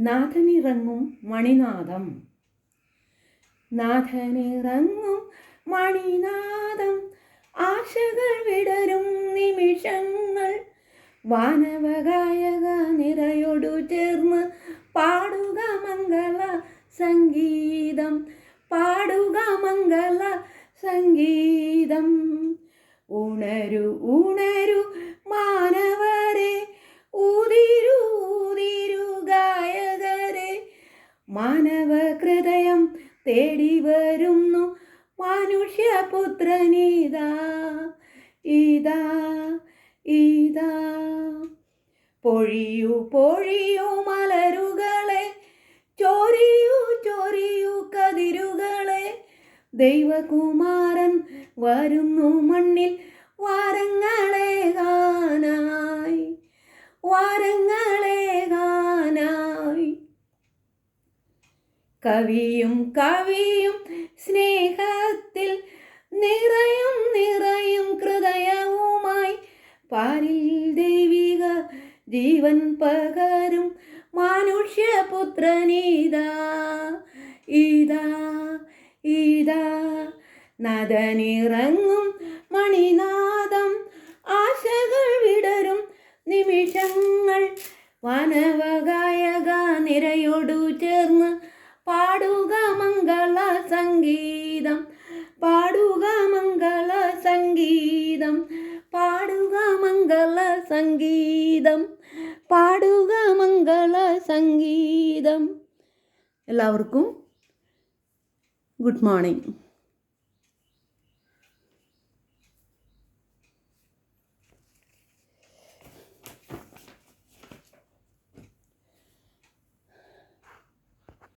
നാഥനിറങ്ങും മണിനാഥം. നാഥനിറങ്ങും മണിനാഥം. ആശകൾ വിടരും നിമിഷങ്ങൾ. വാനവഗായക നിരയോടു ചേർന്ന് പാടുക മംഗള സംഗീതം. പാടുക മംഗള സംഗീതം. ഉണരു ഉണരു മാനവ ഹൃദയം തേടി വരുന്നു. മനുഷ്യപുത്രനീതാ ഇതാ ഇതാ. പൊഴിയൂ പൊഴിയൂ മലരുകളെ ചോരിയൂ ചോരിയൂ കതിരുകളെ. ദൈവകുമാരൻ വരുന്നു മണ്ണിൽ വാരങ്ങളെ കവിയും കവിയും സ്നേഹത്തിൽ നിറയും നിറയും ഹൃദയവുമായി പാലിൽ ദൈവിക ജീവൻ പകരും മനുഷ്യപുത്രനീതാ. ഇതാ ഇതാ നദനിറങ്ങും മണിനാദം. ആശകൾ വിടരും നിമിഷങ്ങൾ. വനവഗായക നിരയോടു ചേർന്ന് പാടുക മംഗള സംഗീതം. പാടുക മംഗള സംഗീതം. പാടുക മംഗള സംഗീതം. പാടുക മംഗള സംഗീതം. എല്ലാവർക്കും ഗുഡ് മോർണിംഗ്.